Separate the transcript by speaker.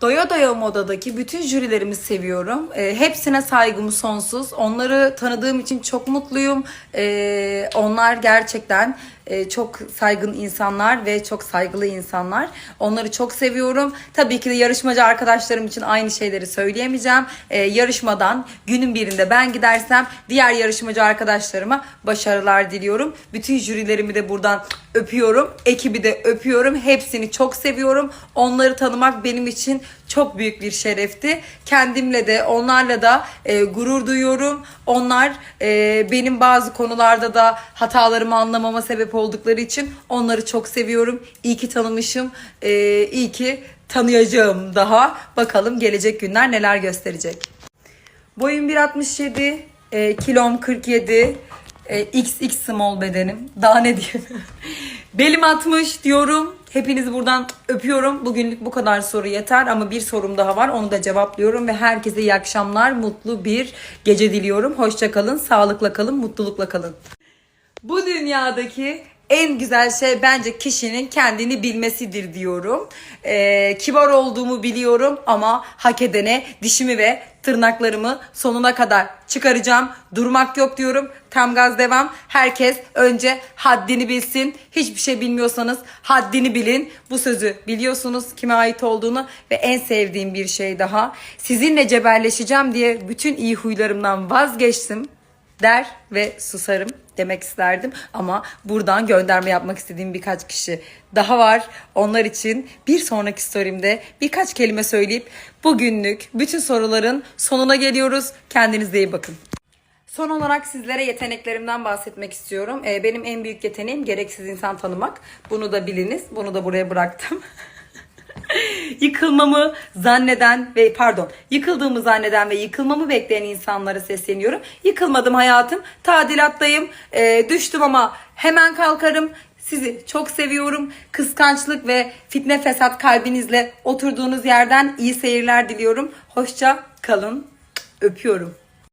Speaker 1: Doya Doya Moda'daki bütün jürilerimi seviyorum. E, hepsine saygım sonsuz. Onları tanıdığım için çok mutluyum. E, onlar gerçekten e, çok saygın insanlar ve çok saygılı insanlar. Onları çok seviyorum. Tabii ki de yarışmacı arkadaşlarım için aynı şeyleri söyleyemeyeceğim. E, yarışmadan günün birinde ben gidersem diğer yarışmacı arkadaşlarıma başarılar diliyorum. Bütün jürilerimi de buradan öpüyorum. Ekibi de öpüyorum. Hepsini çok seviyorum. Onları tanımak benim için çok büyük bir şerefti. Kendimle de onlarla da e, gurur duyuyorum. Onlar e, benim bazı konularda da hatalarımı anlamama sebep oldukları için onları çok seviyorum. İyi ki tanımışım. E, iyi ki tanıyacağım daha. Bakalım gelecek günler neler gösterecek. Boyum 1.67, e, kilom 47, e, XX small bedenim. Daha ne diyeyim? Belim 60 diyorum. Hepinizi buradan öpüyorum. Bugünlük bu kadar soru yeter ama bir sorum daha var. Onu da cevaplıyorum ve herkese iyi akşamlar, mutlu bir gece diliyorum. Hoşça kalın, sağlıkla kalın, mutlulukla kalın. Bu dünyadaki en güzel şey bence kişinin kendini bilmesidir diyorum. Ee, kibar olduğumu biliyorum ama hak edene dişimi ve tırnaklarımı sonuna kadar çıkaracağım. Durmak yok diyorum. Tam gaz devam. Herkes önce haddini bilsin. Hiçbir şey bilmiyorsanız haddini bilin. Bu sözü biliyorsunuz kime ait olduğunu ve en sevdiğim bir şey daha. Sizinle cebelleşeceğim diye bütün iyi huylarımdan vazgeçtim der ve susarım demek isterdim. Ama buradan gönderme yapmak istediğim birkaç kişi daha var. Onlar için bir sonraki story'imde birkaç kelime söyleyip bugünlük bütün soruların sonuna geliyoruz. Kendinize iyi bakın. Son olarak sizlere yeteneklerimden bahsetmek istiyorum. Ee, benim en büyük yeteneğim gereksiz insan tanımak. Bunu da biliniz. Bunu da buraya bıraktım. yıkılmamı zanneden ve pardon yıkıldığımı zanneden ve yıkılmamı bekleyen insanlara sesleniyorum. Yıkılmadım hayatım. Tadilattayım. Ee, düştüm ama hemen kalkarım. Sizi çok seviyorum. Kıskançlık ve fitne fesat kalbinizle oturduğunuz yerden iyi seyirler diliyorum. Hoşça kalın. Öpüyorum.